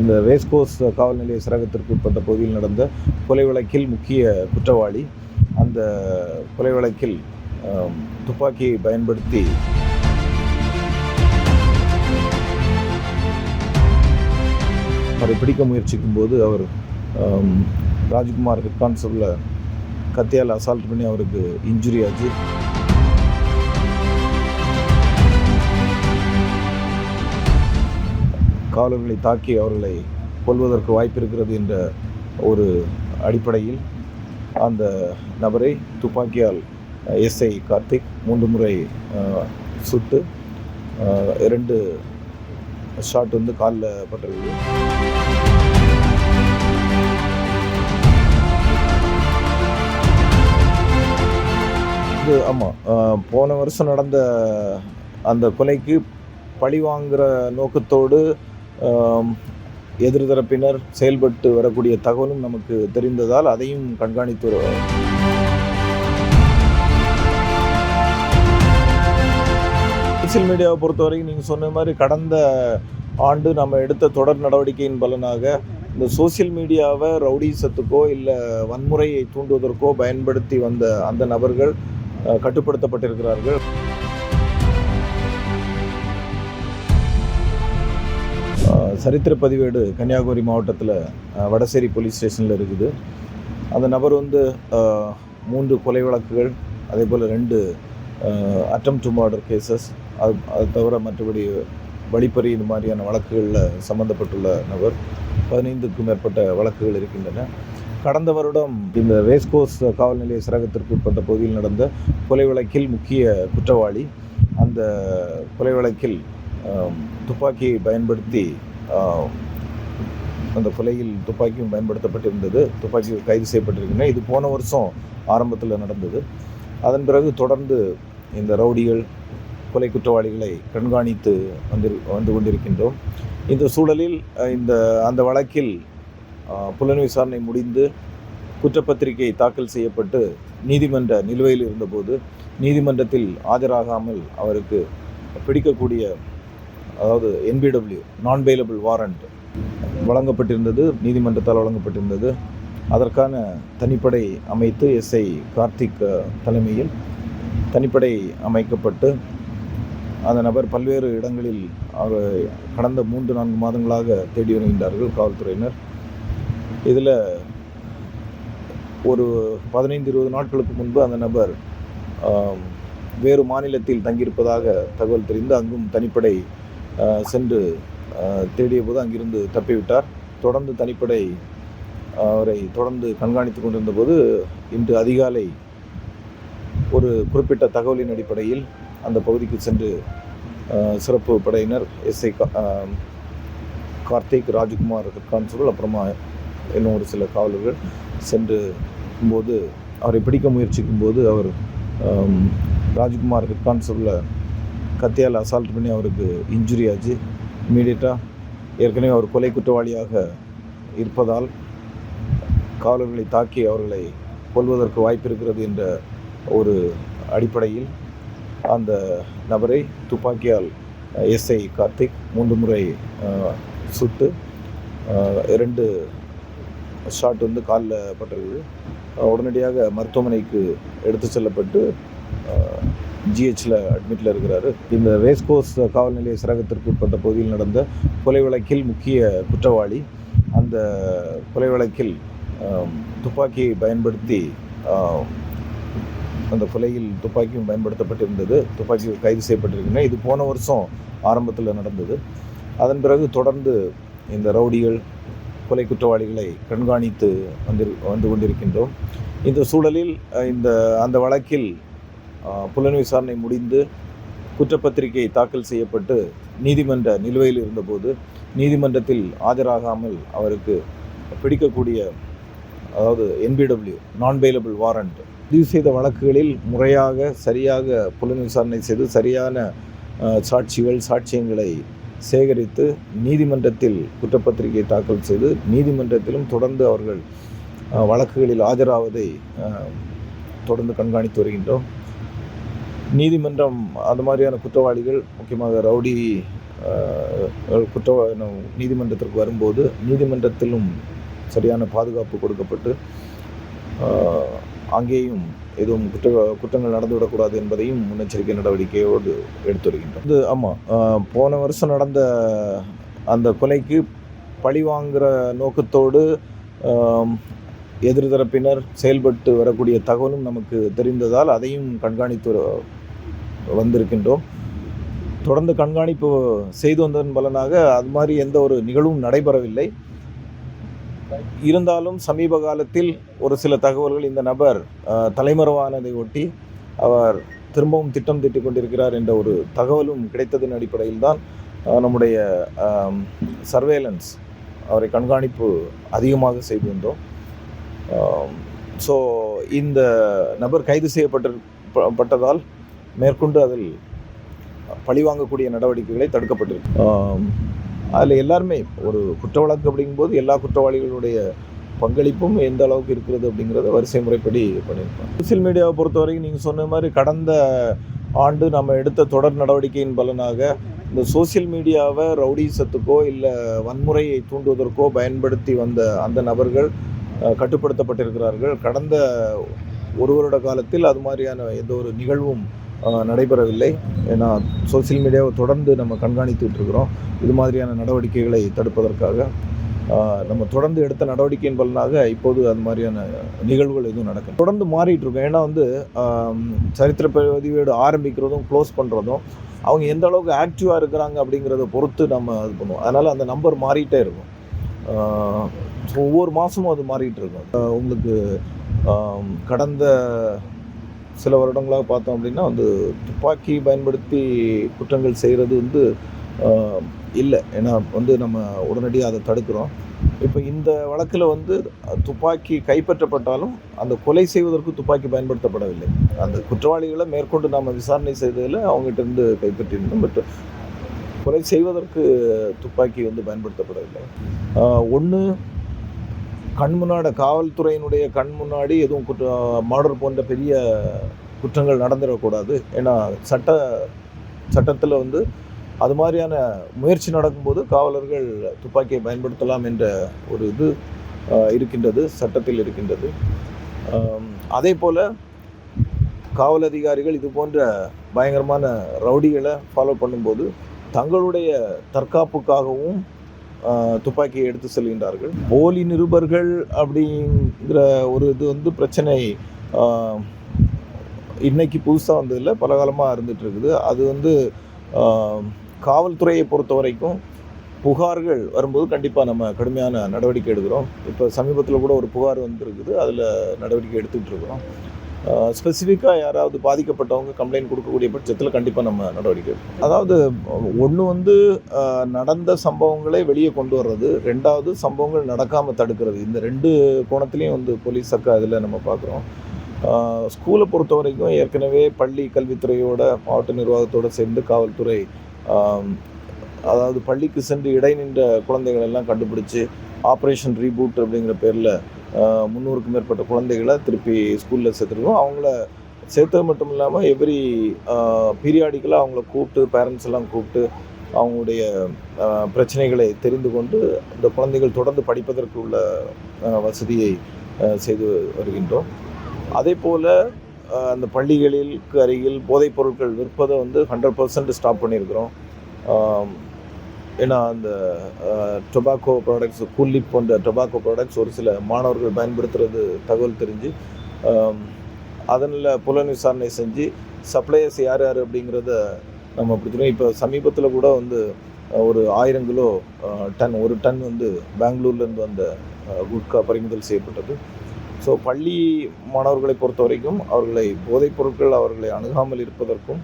இந்த ரேஸ்கோர்ஸ் காவல் நிலைய சிறகத்திற்கு உட்பட்ட பகுதியில் நடந்த கொலை வழக்கில் முக்கிய குற்றவாளி அந்த கொலை வழக்கில் துப்பாக்கியை பயன்படுத்தி அவரை பிடிக்க முயற்சிக்கும் போது அவர் ராஜ்குமார் ஹெட் கான்ஸ்டபிளை கத்தியால் அசால்ட் பண்ணி அவருக்கு இன்ஜுரி ஆச்சு. காவலர்களை தாக்கி அவர்களை கொல்வதற்கு வாய்ப்பு இருக்கிறது என்ற ஒரு அடிப்படையில் அந்த நபரை துப்பாக்கியால் எஸ்ஐ கார்த்திக் மூன்று முறை சுட்டு இரண்டு ஷாட் வந்து காலில் பட்டிருக்கு இது ஆமாம் போன வருஷம் நடந்த அந்த கொலைக்கு பழி வாங்குகிற நோக்கத்தோடு எதிர்தரப்பினர் செயல்பட்டு வரக்கூடிய தகவலும் நமக்கு தெரிந்ததால் அதையும் கண்காணித்து வருவோம். சோசியல் மீடியாவை பொறுத்தவரைக்கும் நீங்கள் சொன்ன மாதிரி கடந்த ஆண்டு நம்ம எடுத்த தொடர் நடவடிக்கையின் பலனாக இந்த சோசியல் மீடியாவை ரவுடிசத்துக்கோ இல்லை வன்முறையை தூண்டுவதற்கோ பயன்படுத்தி வந்த அந்த நபர்கள் கட்டுப்படுத்தப்பட்டிருக்கிறார்கள். சரித்திர பதிவேடு கன்னியாகுமரி மாவட்டத்தில் வடசேரி போலீஸ் ஸ்டேஷனில் இருக்குது. அந்த நபர் வந்து மூன்று கொலை வழக்குகள் அதே போல் ரெண்டு அட்டம் டு மர்டர் கேசஸ் அது அது தவிர மற்றபடி வழிப்பறி இந்த மாதிரியான வழக்குகளில் சம்மந்தப்பட்டுள்ள நபர் பதினைந்துக்கும் மேற்பட்ட வழக்குகள் இருக்கின்றன. கடந்த வருடம் இந்த ரேஸ்கோர்ஸ் காவல் நிலைய சிறகத்திற்கு உட்பட்ட பகுதியில் நடந்த கொலை வழக்கில் முக்கிய குற்றவாளி அந்த கொலை வழக்கில் துப்பாக்கியை பயன்படுத்தி அந்த கொலையில் துப்பாக்கியும் பயன்படுத்தப்பட்டிருந்தது. துப்பாக்கி கைது செய்யப்பட்டிருக்கின்றன. இது போன வருஷம் ஆரம்பத்தில் நடந்தது. அதன் பிறகு தொடர்ந்து இந்த ரவுடிகள் கொலை குற்றவாளிகளை கண்காணித்து வந்து வந்து கொண்டிருக்கின்றோம். இந்த சூழலில் இந்த அந்த வழக்கில் புலன் விசாரணை முடிந்து குற்றப்பத்திரிகை தாக்கல் செய்யப்பட்டு நீதிமன்ற நிலுவையில் இருந்தபோது நீதிமன்றத்தில் ஆஜராகாமல் அவருக்கு பிடிக்கக்கூடிய அதாவது என்பிடபிள்யூ நான் பெயிலபிள் வாரண்ட் வழங்கப்பட்டிருந்தது நீதிமன்றத்தால் வழங்கப்பட்டிருந்தது. அதற்கான தனிப்படை அமைத்து எஸ்ஐ கார்த்திக் தலைமையில் தனிப்படை அமைக்கப்பட்டு அந்த நபர் பல்வேறு இடங்களில் அவர் கடந்த மூன்று நான்கு மாதங்களாக தேடி வருகின்றார்கள் காவல்துறையினர். இதில் ஒரு பதினைந்து இருபது நாட்களுக்கு முன்பு அந்த நபர் வேறு மாநிலத்தில் தங்கியிருப்பதாக தகவல் தெரிந்து அங்கும் தனிப்படை சென்று தேடிய போது அங்கிருந்து தப்பிவிட்டார். தொடர்ந்து தனிப்படை அவரை தொடர்ந்து கண்காணித்து கொண்டிருந்த போது இன்று அதிகாலை ஒரு குறிப்பிட்ட தகவலின் அடிப்படையில் அந்த பகுதிக்கு சென்று சிறப்பு படையினர் எஸ்ஐ கார்த்திக் ராஜ்குமார் கான்ஸ்டபிள் அப்புறமா இன்னும் ஒரு சில காவலர்கள் சென்று போது அவரை பிடிக்க முயற்சிக்கும் போது அவர் ராஜ்குமார் ஹெட் கான்ஸ்டபிளை கத்தியால் அசால்ட் பண்ணி அவருக்கு இன்ஜுரி ஆச்சு. இமீடியட்டாக ஏற்கனவே அவர் கொலை குற்றவாளியாக இருப்பதால் காவலர்களை தாக்கி அவர்களை கொல்வதற்கு வாய்ப்பு இருக்கிறது என்ற ஒரு அடிப்படையில் அந்த நபரை துப்பாக்கியால் எஸ்ஐ கார்த்திக் மூன்று முறை சுட்டு இரண்டு ஷாட் வந்து காலில் பட்டிருக்குது உடனடியாக மருத்துவமனைக்கு எடுத்து செல்லப்பட்டு ஜிஹெச்சில் அட்மிட்டில் இருக்கிறாரு. இந்த ரேஸ்கோர்ஸ் காவல் நிலைய சிறகத்திற்கு உட்பட்ட பகுதியில் நடந்த கொலை வழக்கில் முக்கிய குற்றவாளி அந்த கொலை வழக்கில் துப்பாக்கியை பயன்படுத்தி அந்த கொலையில் துப்பாக்கியும் பயன்படுத்தப்பட்டிருந்தது. துப்பாக்கி கைது செய்யப்பட்டிருக்கின்றன. இது போன வருஷம் ஆரம்பத்தில் நடந்தது. அதன் பிறகு தொடர்ந்து இந்த ரவுடிகள் கொலை குற்றவாளிகளை கண்காணித்து வந்து வந்து கொண்டிருக்கின்றோம். இந்த சூழலில் இந்த அந்த வழக்கில் புலன் விசாரணை முடிந்து குற்றப்பத்திரிகை தாக்கல் செய்யப்பட்டு நீதிமன்ற நிலுவையில் இருந்தபோது நீதிமன்றத்தில் ஆஜராகாமல் அவருக்கு பிடிக்கக்கூடிய அதாவது என்பிடபிள்யூ நான் பெயிலபிள் வாரண்ட் பதிவு செய்த வழக்குகளில் முறையாக சரியாக புலன் விசாரணை செய்து சரியான சாட்சிகள் சாட்சியங்களை சேகரித்து நீதிமன்றத்தில் குற்றப்பத்திரிகை தாக்கல் செய்து நீதிமன்றத்திலும் தொடர்ந்து அவர்கள் வழக்குகளில் ஆஜராவதை தொடர்ந்து கண்காணித்து வருகின்றோம். நீதிமன்றம் அந்த மாதிரியான குற்றவாளிகள் முக்கியமாக ரவுடி குற்ற நீதிமன்றத்திற்கு வரும்போது நீதிமன்றத்திலும் சரியான பாதுகாப்பு கொடுக்கப்பட்டு அங்கேயும் எதுவும் குற்ற குற்றங்கள் நடந்துவிடக்கூடாது என்பதையும் முன்னெச்சரிக்கை நடவடிக்கையோடு எடுத்து வருகின்றோம் இது ஆமாம் போன வருஷம் நடந்த அந்த கொலைக்கு பழி வாங்குகிற நோக்கத்தோடு எதிர்தரப்பினர் செயல்பட்டு வரக்கூடிய தகவலும் நமக்கு தெரிந்ததால் அதையும் கண்காணித்து வந்திருக்கின்றோம். தொடர்ந்து கண்காணிப்பு செய்து வந்ததன் பலனாக அது மாதிரி எந்த ஒரு நிகழ்வும் நடைபெறவில்லை. இருந்தாலும் சமீப காலத்தில் ஒரு சில தகவல்கள் இந்த நபர் தலைமறைவானதை ஒட்டி அவர் திரும்பவும் திட்டம் தீட்டிக் கொண்டிருக்கிறார் என்ற ஒரு தகவலும் கிடைத்ததன் அடிப்படையில் தான் நம்முடைய சர்வேலன்ஸ் அவரை கண்காணிப்பு அதிகமாக செய்து வந்தோம். ஸோ இந்த நபர் கைது செய்யப்பட்ட பட்டதால் மேற்கொண்டு அதில் பழிவாங்கக்கூடிய நடவடிக்கைகளை தடுக்கப்பட்டிருக்கு. அதில் எல்லாருமே ஒரு குற்ற வழக்கு அப்படிங்கும்போது எல்லா குற்றவாளிகளுடைய பங்களிப்பும் எந்த அளவுக்கு இருக்கிறது அப்படிங்கிறத வரிசை முறைப்படி பண்ணியிருப்பாங்க. சோசியல் மீடியாவை பொறுத்தவரைக்கும் நீங்கள் சொன்ன மாதிரி கடந்த ஆண்டு நம்ம எடுத்த தொடர் நடவடிக்கையின் பலனாக இந்த சோசியல் மீடியாவை ரவுடிசத்துக்கோ இல்லை வன்முறையை தூண்டுவதற்கோ பயன்படுத்தி வந்த அந்த நபர்கள் கட்டுப்படுத்தப்பட்டிருக்கிறார்கள். கடந்த ஒரு வருட காலத்தில் அது மாதிரியான எந்த ஒரு நிகழ்வும் நடைபெறவில்லை. ஏன்னா சோசியல் மீடியாவை தொடர்ந்து நம்ம கண்காணித்துட்டு இருக்கிறோம் இது மாதிரியான நடவடிக்கைகளை தடுப்பதற்காக. நம்ம தொடர்ந்து எடுத்த நடவடிக்கையின் பலனாக இப்போது அது மாதிரியான நிகழ்வுகள் எதுவும் நடக்கும் தொடர்ந்து மாறிட்டு இருக்கோம் ஏன்னா வந்து சரித்திர பதிவேடு ஆரம்பிக்கிறதும் க்ளோஸ் பண்ணுறதும் அவங்க எந்த அளவுக்கு ஆக்டிவாக இருக்கிறாங்க அப்படிங்கிறத பொறுத்து நம்ம இது பண்ணுவோம். அதனால் அந்த நம்பர் மாறிட்டே இருக்கும். ஒவ்வொரு மாதமும் அது மாறிட்டு இருக்கும் உங்களுக்கு கடந்த சில வருடங்களாக பார்த்தோம் அப்படின்னா வந்து துப்பாக்கி பயன்படுத்தி குற்றங்கள் செய்கிறது வந்து இல்லை. ஏன்னா வந்து நம்ம உடனடியாக அதை தடுக்கிறோம். இப்போ இந்த வழக்கில் வந்து துப்பாக்கி கைப்பற்றப்பட்டாலும் அந்த கொலை செய்வதற்கு துப்பாக்கி பயன்படுத்தப்படவில்லை. அந்த குற்றவாளிகளை மேற்கொண்டு நாம் விசாரணை செய்ததில் அவங்ககிட்ட இருந்து கைப்பற்றியிருந்தோம் பட் கொலை செய்வதற்கு துப்பாக்கி வந்து பயன்படுத்தப்படவில்லை. ஒன்று கண் முன்னாடி காவல்துறையினுடைய கண் முன்னாடி எதுவும் குற்ற மர்டர் போன்ற பெரிய குற்றங்கள் நடந்துடக்கூடாது. ஏன்னா சட்ட சட்டத்தில் வந்து அது மாதிரியான முயற்சி நடக்கும்போது காவலர்கள் துப்பாக்கியை பயன்படுத்தலாம் என்ற ஒரு இது இருக்கின்றது சட்டத்தில் இருக்கின்றது. அதே போல் காவல் அதிகாரிகள் இது போன்ற பயங்கரமான ரவுடிகளை ஃபாலோ பண்ணும்போது தங்களுடைய தற்காப்புக்காகவும் துப்பாக்கியை எடுத்து செல்கின்றார்கள். போலி நிருபர்கள் அப்படிங்கிற ஒரு இது வந்து பிரச்சனை இன்னைக்கு புதுசாக வந்ததில்லை பல காலமாக இருந்துட்டு இருக்குது அது வந்து காவல்துறையை பொறுத்த வரைக்கும் புகார்கள் வரும்போது கண்டிப்பாக நம்ம கடுமையான நடவடிக்கை எடுக்கிறோம். இப்போ சமீபத்தில் கூட ஒரு புகார் வந்திருக்குது. அதில் நடவடிக்கை எடுத்துகிட்டு இருக்கிறோம் ஸ்பெசிஃபிக்காக யாராவது பாதிக்கப்பட்டவங்க கம்ப்ளைண்ட் கொடுக்கக்கூடிய பட்சத்தில் கண்டிப்பாக நம்ம நடவடிக்கை அதாவது ஒன்று வந்து நடந்த சம்பவங்களை வெளியே கொண்டு வர்றது ரெண்டாவது சம்பவங்கள் நடக்காமல் தடுக்கிறது. இந்த ரெண்டு கோணத்துலேயும் வந்து போலீஸ் சக்கா இதில் நம்ம பார்க்குறோம். ஸ்கூலை பொறுத்த வரைக்கும் ஏற்கனவே பள்ளி கல்வித்துறையோட மாவட்ட நிர்வாகத்தோடு சேர்ந்து காவல்துறை அதாவது பள்ளிக்கு சென்று இடைநின்ற குழந்தைகள் எல்லாம் கண்டுபிடிச்சு ஆப்ரேஷன் ரீபூட் அப்படிங்கிற பேரில் முந்நூறுக்கும் மேற்பட்ட குழந்தைகளை திருப்பி ஸ்கூலில் சேர்த்துருக்கோம். அவங்கள சேர்த்தது மட்டும் இல்லாமல் எவ்ரி பீரியாடிக்கலாக அவங்கள கூப்பிட்டு பேரண்ட்ஸ் எல்லாம் கூப்பிட்டு அவங்களுடைய பிரச்சனைகளை தெரிந்து கொண்டு இந்த குழந்தைகள் தொடர்ந்து படிப்பதற்கு உள்ள வசதியை செய்து வருகின்றோம். அதே போல் அந்த பள்ளிகளிலுக்கு அருகில் போதைப் பொருட்கள் விற்பதை வந்து ஹண்ட்ரட் பர்சன்ட் ஸ்டாப் பண்ணியிருக்கிறோம். ஏன்னா அந்த டொபாக்கோ ப்ராடக்ட்ஸ் கூலிப் போன்ற டொபாக்கோ ப்ராடக்ட்ஸ் ஒரு சில மாணவர்கள் பயன்படுத்துறது தகவல் தெரிஞ்சு அதனில் புலன் விசாரணை செஞ்சு சப்ளையர்ஸ் யார் யார் அப்படிங்கிறத நம்ம பிடிச்சிடும் இப்போ சமீபத்தில் கூட வந்து ஒரு ஆயிரம் கிலோ டன் ஒரு டன் வந்து பெங்களூர்லேருந்து வந்த குட்கா பறிமுதல் செய்யப்பட்டது. ஸோ பள்ளி மாணவர்களை பொறுத்த வரைக்கும் அவர்களை போதைப் பொருட்கள் அவர்களை அணுகாமல் இருப்பதற்கும்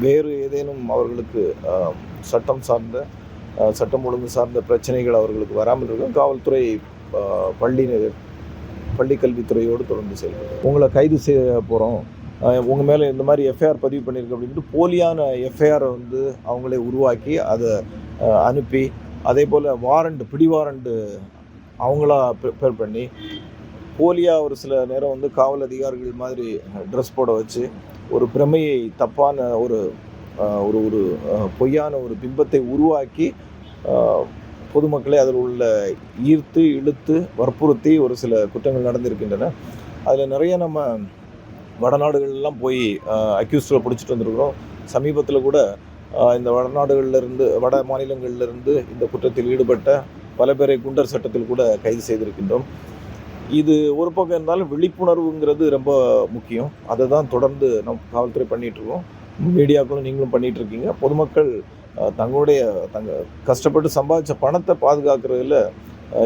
வேறு ஏதேனும் அவர்களுக்கு சட்டம் சார்ந்த சட்டம் ஒழுங்கு சார்ந்த பிரச்சனைகள் அவர்களுக்கு வராமல் இருக்கும் காவல்துறை பள்ளி பள்ளிக்கல்வித்துறையோடு தொடர்ந்து செயல்படும் உங்களை கைது செய்ய போகிறோம் உங்கள் மேலே இந்த மாதிரி எஃப்ஐஆர் பதிவு பண்ணியிருக்கு அப்படின்ட்டு போலியான எஃப்ஐஆரை வந்து அவங்களே உருவாக்கி அதை அனுப்பி அதே போல் வாரண்ட் பிடிவாரண்டு அவங்களா ப்ரிப்பேர் பண்ணி போலியாக ஒரு சில நேரம் வந்து காவல் அதிகாரிகள் மாதிரி ட்ரெஸ் போட வச்சு ஒரு பிரமையை தப்பான ஒரு ஒரு ஒரு பொய்யான ஒரு பிம்பத்தை உருவாக்கி பொதுமக்களை அதில் உள்ள ஈர்த்து இழுத்து வற்புறுத்தி ஒரு சில குற்றங்கள் நடந்திருக்கின்றன. அதில் நிறைய நம்ம வடநாடுகள்லாம் போய் அக்யூஸ்டில் பிடிச்சிட்டு வந்திருக்கிறோம். சமீபத்தில் கூட இந்த வடநாடுகளிலிருந்து வட மாநிலங்களிலிருந்து இந்த குற்றத்தில் ஈடுபட்ட பல பேரை குண்டர் சட்டத்தில் கூட கைது செய்திருக்கின்றோம். இது ஒரு பக்கம் இருந்தாலும் விழிப்புணர்வுங்கிறது ரொம்ப முக்கியம். அதை தான் தொடர்ந்து நம் காவல்துறை பண்ணிகிட்ருக்கோம் இருக்கோம் மீடியாக்களும் நீங்களும் பண்ணிகிட்ருக்கீங்க இருக்கீங்க பொதுமக்கள் தங்களுடைய தங்க கஷ்டப்பட்டு சம்பாதிச்ச பணத்தை பாதுகாக்கிறதுல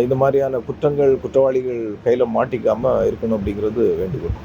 இந்த மாதிரியான குற்றங்கள் குற்றவாளிகள் கையில் மாட்டிக்காமல் இருக்கணும் அப்படிங்கிறது வேண்டுகோள்.